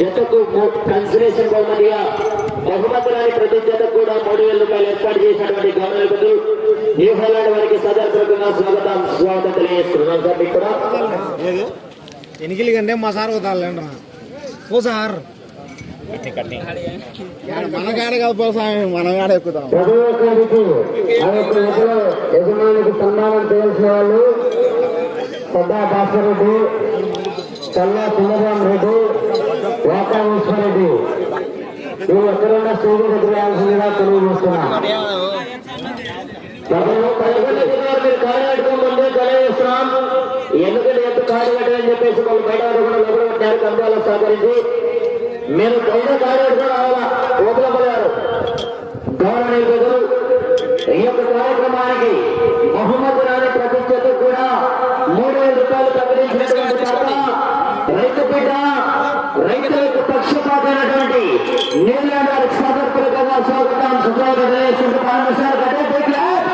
జతకు consolation బహుమతిగా బహుమతులని ప్రతి జతకు కూడా మూడు వేల రూపాయలు ఏర్పాటు చేసినటువంటి గవర్నమెంట్ న్యూ హాలాండ్ వారికి సదర్పూర్వకంగా స్వాగతం స్వాగతం తెలియజేస్తున్నాం సార్ మీకు కూడా. ఎనికిలి కంటే మా సార్ కుతాలండి ఓ సార్. మన కాడ కాదు ఎక్కుతాం. ప్రతి ఒక్కరికి యజమానికి సన్మానం చేయాల్సిన వాళ్ళు పెద్ద భాస్కర్ రెడ్డి కల్లా సుందరరాం రెడ్డి వాకామేశ్వర నువ్వు ఈ ఒక్కరున్న స్టేజ్ దగ్గర వేయాల్సిందిగా తెలియజేస్తున్నా. ఎందుకంటే ఎంత కార్యకర్త అని చెప్పేసి వాళ్ళు బయట కూడా లోపల పెట్టారు కంపెనీలో సహకరించి. మేము బయట కాడి రావాలా? లోపల గౌరవనీయ ప్రజలు ఈ యొక్క కార్యక్రమానికి బహుమతి రాని ప్రతి కూడా మూడు వేల రూపాయలు ప్రకటించినటువంటి తాత రైతు బిడ్డ రైతులకు పక్షపాతమైనటువంటి నీళ్ళ సదర్పూర్వకంగా స్వాగతం సుస్వాగతం చేస్తుంటే సార్ గడ్డ గడ్డ glass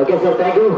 okay sir thank you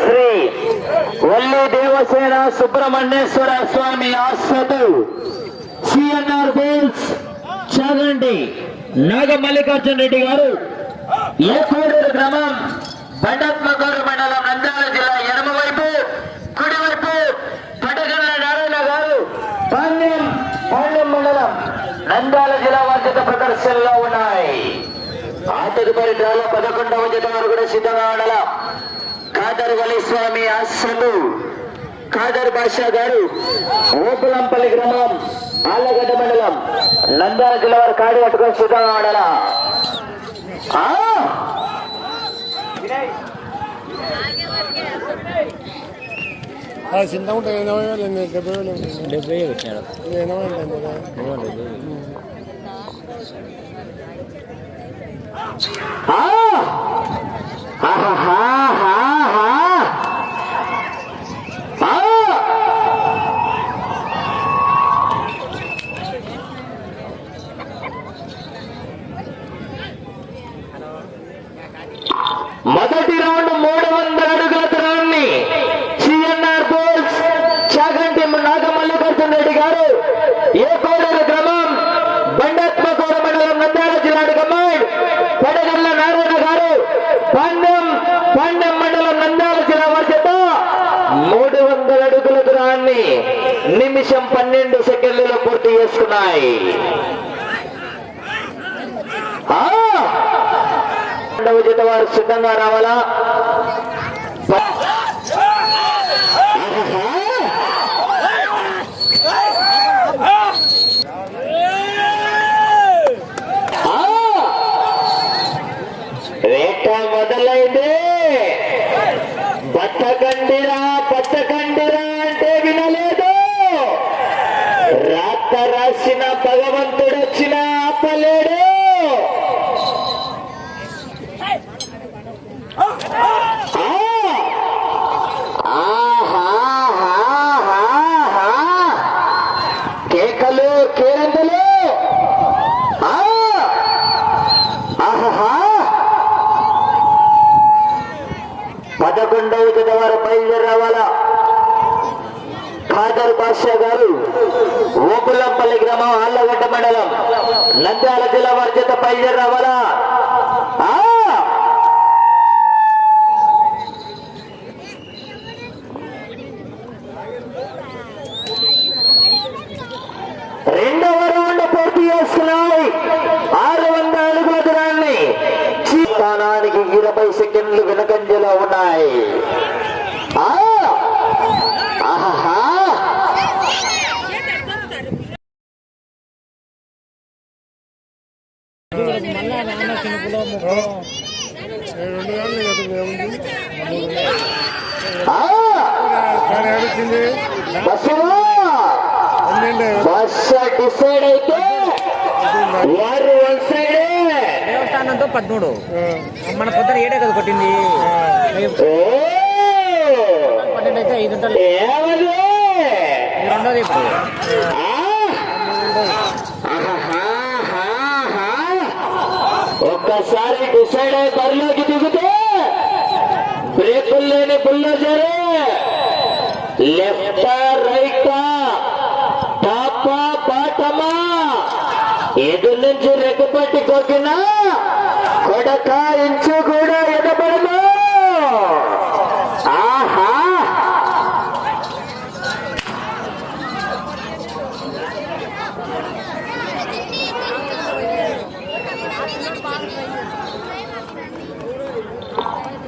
Sri Valli Devasena Subrahmanyeswara Swamy ఆశ్రదు CNR బోల్స్ చదండి నాగ మల్లికార్జున రెడ్డి గారు. ఏకోడూరు గ్రామం బండత్మగూరు మండలం నంద్యాల జిల్లా ఎడమవైపు కుడివైపు పటగల్ల నారాయణ గారు. పాండ్యం పాండ్యం మండలం నంద్యాల జిల్లా వర్ధిత ప్రదర్శనలో ఉన్నాయి. ఆ తదుపరి డ్రాలో పదకొండవ జత వారు కూడా సిద్ధంగా ఉండాలా? ఖాదర్ వలిస్వామి ఆశ్రము. ఖాదర్ బాషా గారు ఓపులంపల్లి గ్రామం ఆళ్ళగడ్డ మండలం నంద్యాల జిల్లా వారు కాడి కట్టుకొని సిద్ధంగా ఉండాలా ఆ! చిన్న ఉంటాయి ఎనభై వేలు అండి డెబ్బై వేలు ఉంటుంది డెబ్బై వచ్చినాడు ఇది ఎనభై అండి ఆ! ఆహాహాహాహా! ఆ! మొదటి రౌండ్ మూడు వందల అడుగుల దూరాన్ని సిఎన్ఆర్ బోల్స్ చాగంటి నాగమల్లికార్జున రెడ్డి గారు ఏ కోడూరు గ్రామం బండాత్మకూర మండలం నంద్యాల జిల్లా కమాండ్ పడగల్ల నారాయణ గారు పందెం పందెం మండలం నంద్యాల జిల్లా వర్షత మూడు వందల అడుగుల దూరాన్ని నిమిషం పన్నెండు సెకండ్లలో పూర్తి చేసుకున్నాయి ఆ! రెండవ జత వారు సిద్ధంగా రావాలా ఆ! వేట మొదలైతే బతకండిరా బతకండిరా అంటే వినలేదు రాత రాసిన భగవంతుడు వచ్చిన ఆపలేడు కేకలు కేరింతలు ఆ! ఆహాహా! పదకొండవ జత వారు బయలుదేరి రావాలా ఖాదర్ బాషా గారు ఓపులంపల్లి గ్రామం ఆళ్ళగడ్డ మండలం నంద్యాల జిల్లా వారి చేత బయలుదేరి రావాలా రెండవ రౌండ్ పూర్తి చేస్తున్నాయి. ఆరు వందల అడుగుల దూరాన్ని స్థానానికి ఇరవై సెకండ్లు వెనకంజలో ఉన్నాయి. ఆ! రెండు ఏముంది డిసైడ్ అయితే వారు వన్ దేవస్థానంతో పదమూడు మన పొద్దున ఏడే కదా కొట్టింది పన్నెండు అయితే ఐదు ఇది రెండోది ఇప్పుడు ఆ! ఆహాహాహాహా. ఒక్కసారి డిసైడ్ అయ్యి బరిలోకి దిగితే బ్రేకులు లేని బుల్లోజరు లెఫ్ట్ రైట్ టాప్ బాటమా. ఎదు నుంచి రెక్కపట్టి కొట్టినా కొడక ఇంచు కూడా ఎదపడము ఆహా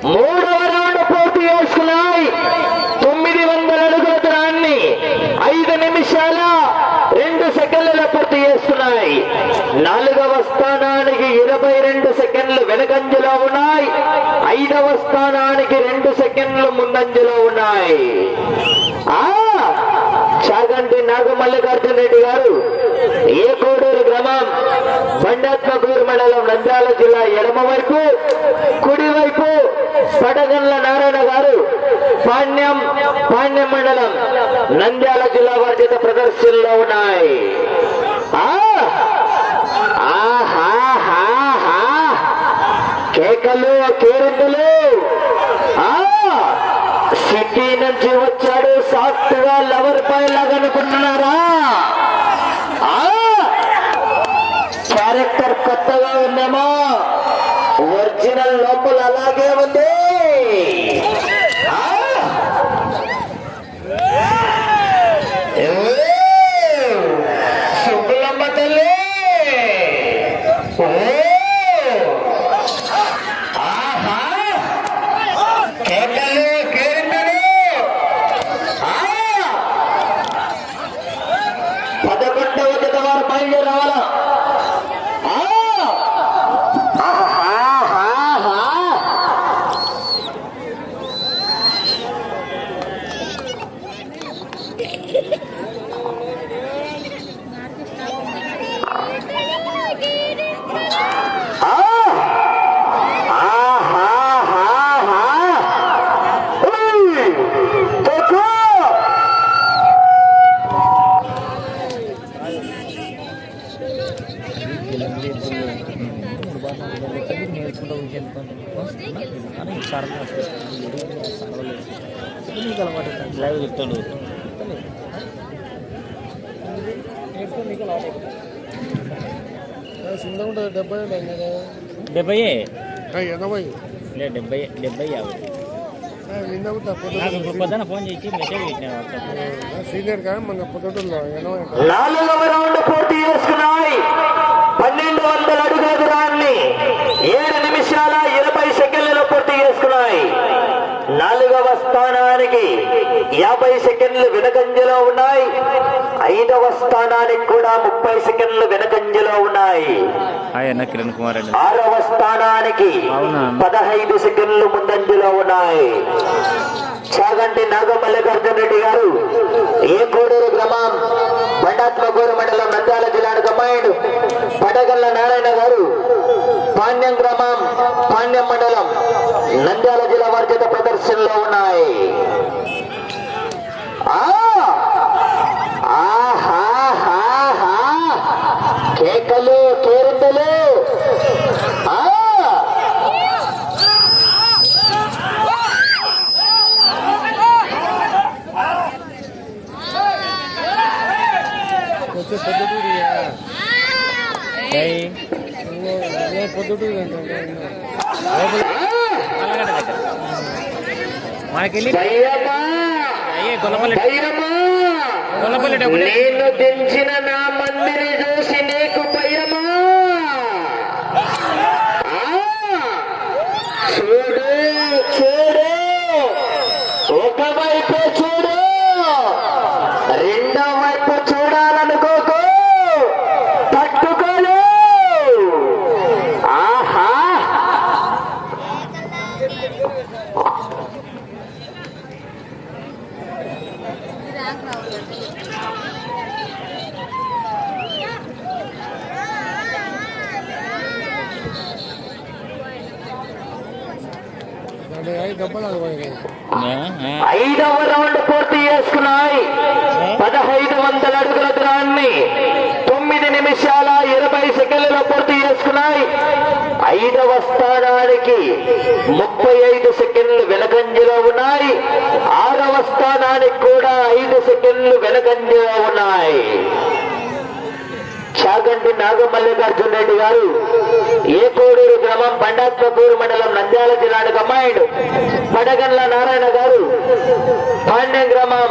మూడవ రౌండ్ పూర్తి చేసుకున్నాయి తొమ్మిది వందల అడుగుల దూరాన్ని ఐదు నిమిషాల రెండు సెకండ్లలో పూర్తి చేస్తున్నాయి. నాలుగవ స్థానానికి ఇరవై రెండు సెకండ్లు వెనకంజలో ఉన్నాయి. ఐదవ స్థానానికి రెండు సెకండ్లు ముందంజలో ఉన్నాయి. ఆ! చాగంటి నాగమల్లికార్జున రెడ్డి గారు ఏ కోడూరు గ్రామం బండాత్మకూరు మండలం నంద్యాల జిల్లా ఎడమ వైపు పటగండ్ల నారాయణ గారు పాణ్యం పాణ్యం మండలం నంద్యాల జిల్లా వారి చేత ప్రదర్శనలో ఉన్నాయి. కేకలు కేరింతలు ఆ! సిటీ నుంచి వచ్చాడు సాఫ్ట్గా లవర్ పై లాగా అనుకుంటున్నారా ఆ! క్యారెక్టర్ కొత్తగా ఉందేమో ఒరిజినల్ లోపల అలాగే ఉంది ఆ! ఏ! శుక్లమ్మ తల్లి ఓ! ఆహా! కేకలు కేరింతలు ఆ! పదకొండవ జత వారు బయలుదేరి రావాలా ఆ! ఆహాహాహా! ఆ! ఆహాహాహా! ఉయ్! తొక్కు! నేర్చుకుంటూ నీకు అలవాటు డ్రైవ్ చెప్తాడు నేర్చుకో నీకు అలవాటు చిన్నగా ఉంటుంది డెబ్బై ఉంటుంది కదా డెబ్బై ఎనభై. డెబ్బై డెబ్బై యాభై. పొద్దున ఫోన్ చేసి మెసేజ్ పెట్టినా సీనియర్ కానీ మన పొద్దుటూరులో ఎనభై నాలుగవ రౌండ్ పూర్తి చేసుకున్నాయి పన్నెండు వందల అడుగుల దూరాన్ని ఏడు నిమిషాల ఇరవై సెకండ్లలో పూర్తి చేసుకున్నాయి నాలుగవ స్థానానికి యాభై సెకండ్లు వెనకంజలో ఉన్నాయి. ఐదవ స్థానానికి కూడా ముప్పై సెకండ్లు వెనకంజలో ఉన్నాయి. కిరణ్ కుమార్ ఆరవ స్థానానికి? పదహైదు సెకండ్లు ముందంజలో ఉన్నాయి. చాగంటి నాగమల్లికార్జున రెడ్డి గారు ఏ కోడూరు గ్రామం బండాత్మకూరు మండలం నంద్యాల జిల్లాకు అమ్మాయిడు పడగల్ల నారాయణ గారు పాణ్యం గ్రామం పాణ్యం మండలం నంద్యాల జిల్లా వారి చేత ప్రదర్శనలో ఉన్నాయి ఆ! ఆహాహాహా! వచ్చే పొద్దుటూరు పొద్దుటూరు నల్లగడ్డ దగ్గర మనకెళ్ళి గొల్లపల్లి గొల్లపల్లి నేను తెంచిన నా మందిని చూసి నీకు భయమా ఆ, చూడు చూడు ఒకవైపు చూడు రెండో వైపు చూడాలనుకోకు పట్టుకోలు ఆహా డబ్బులు ఐదవ రౌండ్ పూర్తి చేసుకున్నాయి పదహైదు వందల అడుగుల దూరాన్ని తొమ్మిది నిమిషాల ఇరవై సెకండ్లలో పూర్తి చేసుకున్నాయి ఐదవ స్థానానికి ముప్పై ఐదు సెకండ్లు వెనకంజలో ఉన్నాయి. ఆరవ స్థానానికి కూడా ఐదు సెకండ్లు వెనకంజలో ఉన్నాయి. చాగంటి నాగమల్లికార్జున రెడ్డి గారు ఏకోడూరు గ్రామం బండాత్మకూరు మండలం నంద్యాల జిల్లాకు అమ్మాయిడు. పడగండ్ల నారాయణ గారు పాండ్యం గ్రామం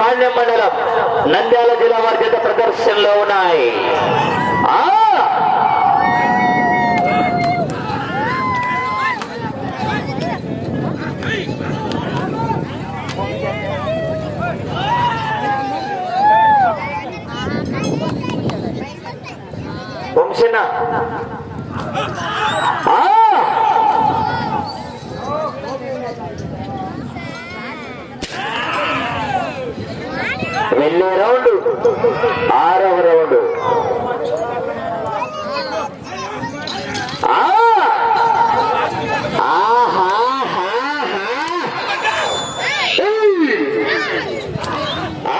పాండ్యం మండలం నంద్యాల జిల్లా వారి ప్రదర్శనలో ఉన్నాయి. ఆ! వంశన్న వెళ్ళే రౌండ్. ఆరవ రౌండ్ ఆ! ఆహాహాహా! ఏయ్! ఆ!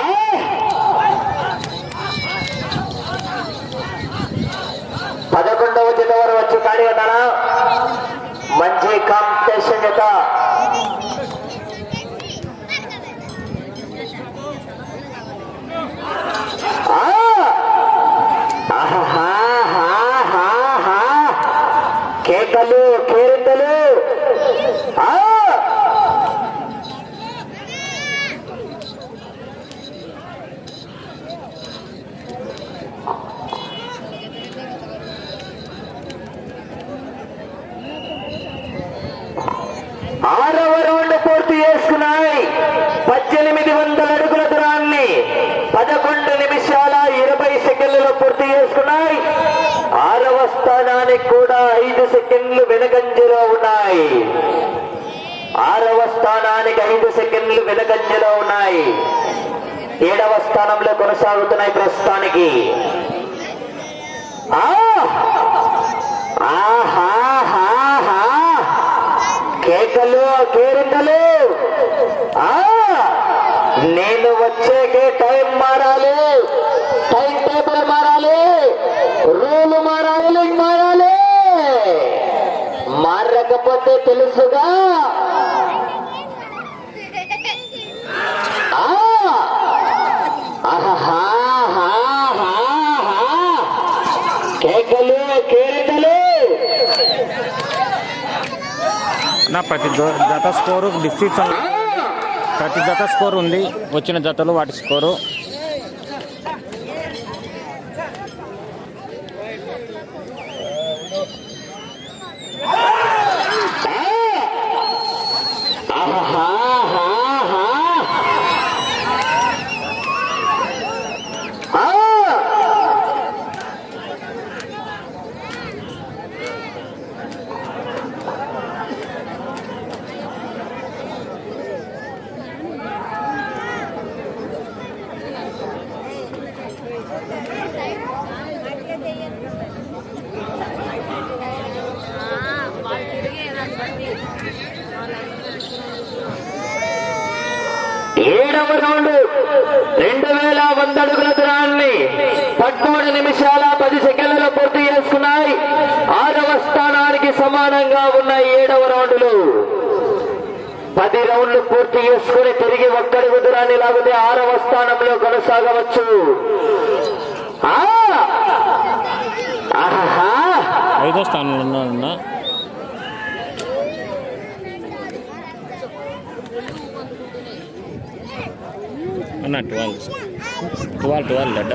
పదకొండవ జత వరకు వచ్చి కాడి ఉన్నానా మంచి కాంపిటీషన్ జత ఆ! ఆహాహాహాహా! కేకలు కేరింతలు ఆ! ఆరవ రౌండ్ పూర్తి చేసుకున్నాయి పద్దెనిమిది వందల అడుగుల దూరాన్ని పదకొండు నిమిషాల ఇరవై సెకండ్లలో పూర్తి చేసుకున్నాయి. ఆరవ స్థానానికి కూడా ఐదు సెకండ్లు వెనకంజలో ఉన్నాయి. ఆరవ స్థానానికి ఐదు సెకండ్లు వెనకంజలో ఉన్నాయి. ఏడవ స్థానంలో కొనసాగుతున్నాయి ప్రస్తుతానికి. ఆ! కేకలు కేరింతలు. ఆ! నేను వచ్చేకే టైం మారాలి. టైం టేబుల్ మారాలి. రూలు మారాలి లింక్ మారాలి. మారకపోతే తెలుసుగా. కేకలు కేరింతలు. నా ప్రతి గత స్కోరు డిస్ట్రిక్ట్ ప్రతి జత స్కోర్ ఉంది. వచ్చిన జతలు వాటి స్కోరు ఆహాహాహా! ఆ! ఏడవ రౌండ్ రెండు వేల వంద అడుగుల దూరాన్ని పదమూడు నిమిషాల పది సెకండ్లలో పూర్తి చేసుకున్నాయి. ఆరవ స్థానానికి సమానంగా ఉన్న ఏడవ రౌండ్లు. పది రౌండ్లు పూర్తి చేసుకుని తిరిగి ఒక్కడుగు దూరాన్ని లాగితే ఆరవ స్థానంలో కొనసాగవచ్చు. ఐదో స్థానంలో ఉన్న. అన్న ట్వెల్వ్ ట్వెల్వ్ లడ్డ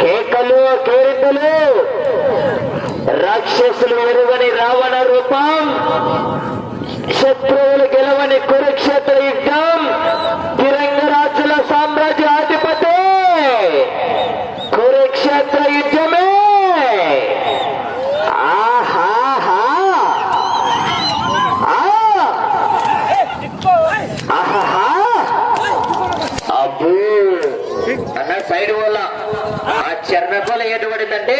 కేకలు కేరింతలు రాక్షసులు ఎరుగని రావణ రూపం. శత్రువులు గెలవని కురుక్షేత్ర యుద్ధం. తిరంగరాజుల సామ్రాజ్యాధిపతి కురుక్షేత్ర యుద్ధమే ఆహాహా ఆ! ఆహాహా! అబ్బో! అన్న సైడ్ వల్ల ఆ ఎటువంటిదంటే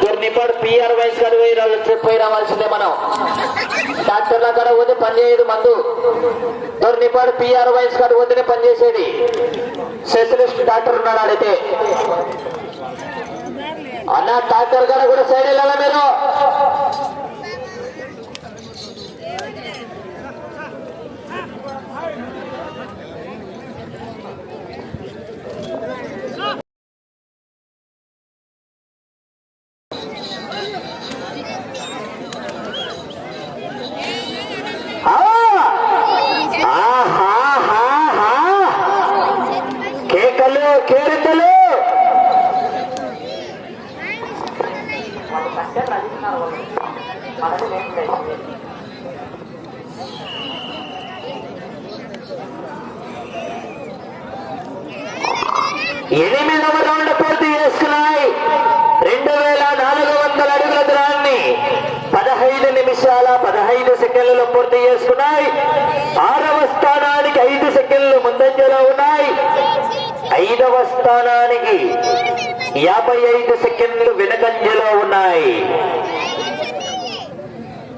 దుర్నిపాడు పిఆర్ వైస్ కాడ పోయి ట్రిప్ పోయి రావాల్సిందే మనం. డాక్టర్ల కాడ పోతే పనిచేయదు మందు. దొర్నిపాడు పిఆర్ వైస్ కాడ పోతేనే పనిచేసేది స్పెషలిస్ట్ డాక్టర్ ఉన్నాడు అడిగితే? అన్న డాక్టర్ గారు కూడా సైడ్ వెళ్ళాలా మీరు ఆ! ఆహాహాహా! కేకలు కేరింతలు ఎనిమిదవ రౌండ్ పూర్తి చేసుకున్నాయి. రెండు వేల నాలుగు వందల అడుగుల దూరాన్ని పదహైదు నిమిషాల పదహైదు సెకండ్లలో పూర్తి చేసుకున్నాయి. ఆరవ స్థానానికి ఐదు సెకండ్లు ముందంజలో ఉన్నాయి. ఐదవ స్థానానికి యాభై ఐదు సెకండ్లు వెనకంజలో ఉన్నాయి.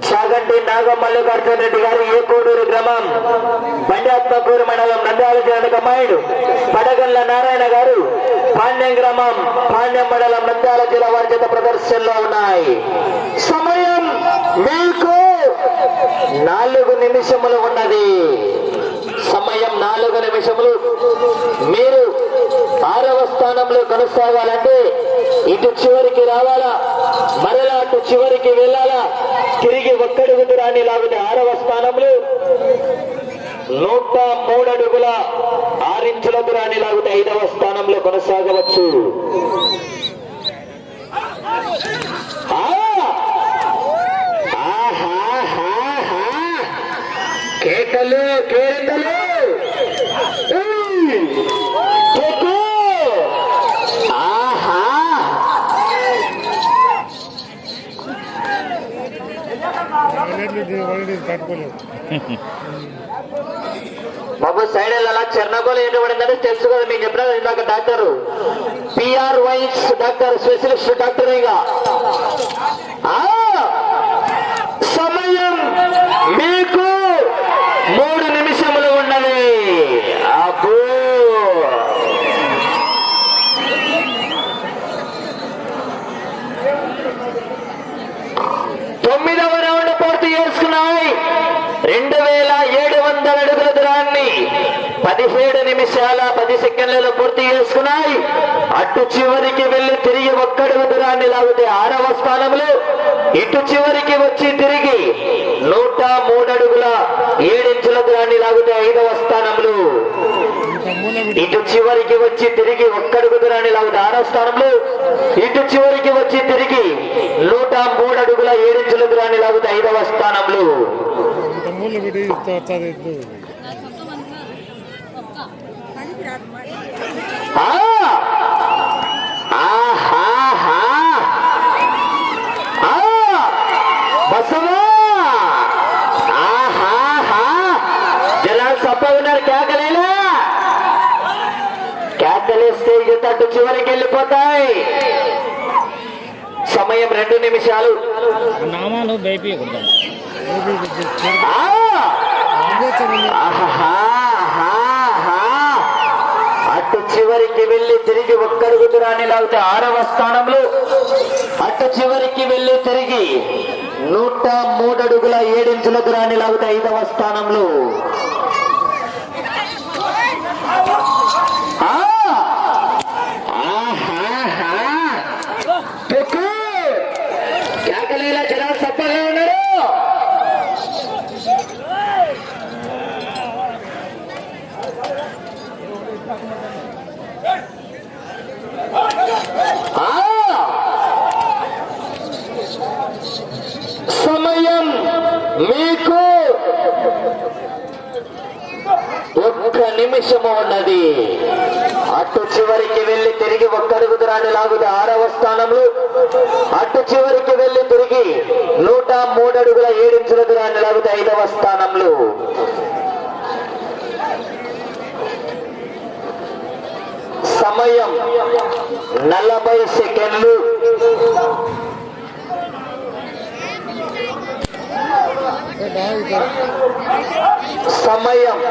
చాగంటి నాగమల్లికార్జున రెడ్డి గారు ఏకోడూరు గ్రామం బండాత్మకూరు మండలం నంద్యాల జిల్లా కమ్మాయిడు పడగల్ల నారాయణ గారు పాండ్యం గ్రామం పాండ్యం మండలం నంద్యాల జిల్లా వారి చేత ప్రదర్శనలో ఉన్నాయి. సమయం మీకు నాలుగు నిమిషములు ఉన్నది. సమయం నాలుగు నిమిషములు. మీరు ఆరవ స్థానంలో కొనసాగాలంటే ఇటు చివరికి రావాలా? మరలా అటు చివరికి వెళ్ళాలా? తిరిగి ఒక్కడుగు దూరాన్ని లాగుతే ఆరవ స్థానంలో నూట మూడు అడుగుల ఆరించుల దూరాన్ని లాగుతే ఐదవ స్థానంలో కొనసాగవచ్చు. ఆ! కేకలు కేరిందలు ఆహా! బాబు సైడ్ వెళ్ళాలా చెర్నగోలు ఏంటంటే తెలుసు కదా మీకు చెప్పిన ఇందాక doctor. PR veins doctor specialist doctor ఇక. సమయం మీకు మూడు నిమిషములు ఉన్నది అబ్బో తొమ్మిదవ రౌండ్ పూర్తి చేసుకున్నాయి రెండు వేల ఏడు వందల అడుగుల దూరాన్ని పదిహేడు నిమిషాల పది సెకండ్లలో పూర్తి చేసుకున్నాయి. అటు చివరికి వెళ్ళి తిరిగి ఒక్కడుగు దూరాన్ని లాగితే ఆరవ స్థానంలో. ఇటు చివరికి వచ్చి తిరిగి నూట మూడడుగుల ఏడించుల దూరాన్ని లాగితే ఐదవ స్థానంలో. ఇటు చివరికి వచ్చి తిరిగి ఒక్కడుగు దూరాన్ని లాగితే ఆరో స్థానంలో. ఇటు చివరికి వచ్చి తిరిగి నూట మూడడుగుల ఏడించుల దూరాన్ని లాగితే ఐదవ స్థానంలో. కేకలేస్తే తట్టు చివరికి వెళ్ళిపోతాయి సమయం రెండు నిమిషాలు. నామాలు బైపీయకూడదు ఆ! ఆహాహాహాహా! అటు చివరికి వెళ్ళి తిరిగి ఒక్కడుగు దూరాన్ని లాగితే ఆరవ స్థానంలో అట్ట చివరికి వెళ్ళి తిరిగి నూట మూడు అడుగుల ఏడించుల దూరాన్ని లాగితే ఐదవ స్థానంలో ఒక్క నిమిషము ఉన్నది. అటు చివరికి వెళ్ళి తిరిగి ఒక్కడుగు దూరాన్ని లాగుది ఆరవ స్థానంలో అటు చివరికి వెళ్ళి తిరిగి నూట మూడు అడుగుల ఏడించుల దూరాన్ని లాగుది ఐదవ స్థానంలో సమయం నలభై సెకండ్లు. సమయం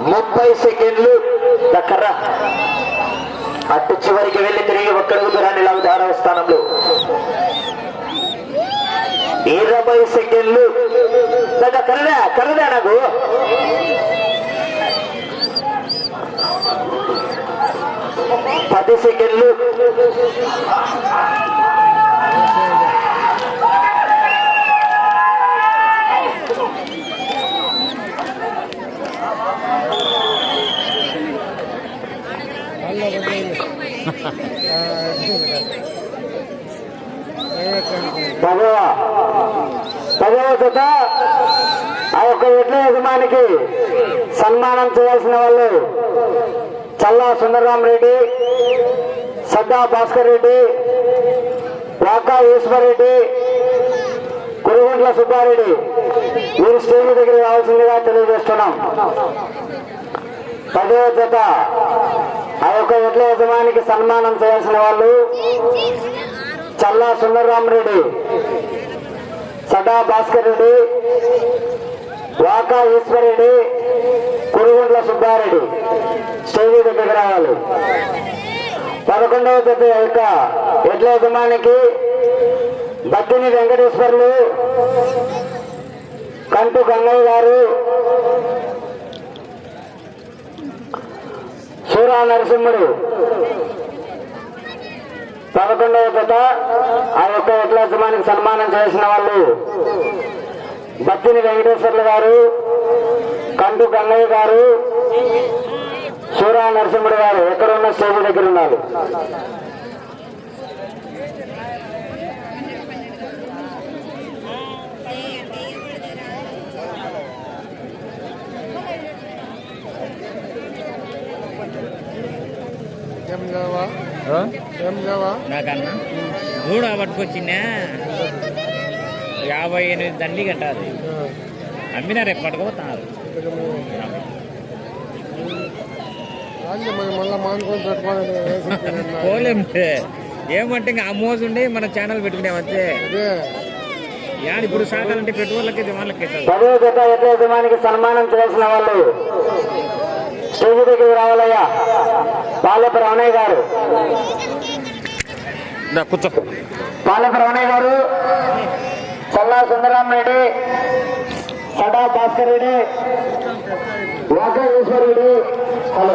ముప్పై సెకండ్లు. దక్కర అటు చివరికి వెళ్ళి తిరిగి ఒక్కడుగు దూరాన్ని లాగుది స్థానంలో. ఇరవై సెకండ్లు. దగ్గర. కరదా కరదా నాకు. పది సెకండ్లు. పదవ పదవ జత ఆ యొక్క ఎడ్ల యజమానికి సన్మానం చేయాల్సిన వాళ్ళు చల్లా సుందరరాం రెడ్డి సద్దా భాస్కర్ రెడ్డి వాకా ఈశ్వర్ రెడ్డి కురుగుంట్ల సుబ్బారెడ్డి మీరు స్టేజ్ దగ్గర రావాల్సిందిగా తెలియజేస్తున్నాం. పదవ జత ఆ యొక్క ఎడ్ల యజమానికి సన్మానం చేయాల్సిన వాళ్ళు చల్లా సుందరరామరెడ్డి సదా భాస్కర్ రెడ్డి వాకా ఈశ్వరెడ్డి కురుగుంట్ల సుబ్బారెడ్డి స్టేజీ దగ్గరికి రావాలి. పదకొండవ తేదీ యొక్క ఎడ్ల యజమానికి బద్దిని వెంకటేశ్వర్లు కంటు గంగయ్య గారు సూరా నరసింహుడు పదకొండవ జత ఆ యొక్క ఎడ్ల సన్మానం చేసిన వాళ్ళు బత్తిని వెంకటేశ్వర్లు గారు కండు గంగయ్య గారు సూరా నరసింహుడు గారు ఎక్కడున్న స్టేజ్ దగ్గర ఉన్నారు ఏం లేవా ఏం లేవా నాకన్నా? దూడ పట్టుకొచ్చిందా యాభై ఎనిమిది దండి కట్టాలి. అమ్మినా రేపు పట్టుకుపోతున్నారు రాండి మరి మళ్ళీ మానుకొని పెట్టుకోవాలి వేసి పోలేం ఏమంటే ఇంకా ఆ మోజు ఉండి మన ఛానల్ పెట్టుకునేమంతే అదే. యాడ్ ఇప్పుడు సాగాలంటే పెట్టుబడులకి యజమానికి సన్మానం చేసిన వాళ్ళు స్టేజ్ దగ్గరికి రావాలయ్యా. పాలెప రమణయ్య గారు. కూర్చో. పాలక రమణయ్య గారు చల్లా సుందరం రెడ్డి సడా భాస్కర్ రెడ్డి వాకేశ్వరుడు హలో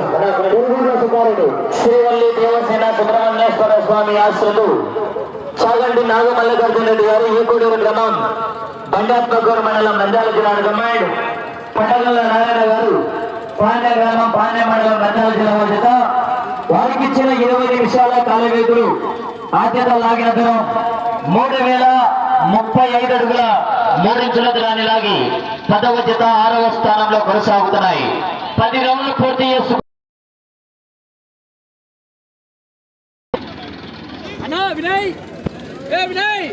సుబ్బారెడ్డి శ్రీవల్లి దేవసేన సుబ్రహ్మణ్యేశ్వర స్వామి ఆశ్రలు చాగండి నాగమల్లికార్జున రెడ్డి గారు ఈకోడూరు గ్రామం బండాత్మకూరు మండలం నంద్యాల జిల్లా కమాండ్ పట్టణంలో నారాయణ గారు పాండ్య గ్రామం పాండ్య మండలం నంద్యాల జిల్లా వారికి ఇచ్చిన ఇరవై నిమిషాల కాల ఆద్యత లాగిన దూరం మూడు వేల ముప్పై ఐదు అడుగుల మూడించుల దూరాన్ని లాగి పదవ జత ఆరవ స్థానంలో కొనసాగుతున్నాయి. పది రౌండ్లు పూర్తి చేసుకు వినయ్! ఏ వినయ్!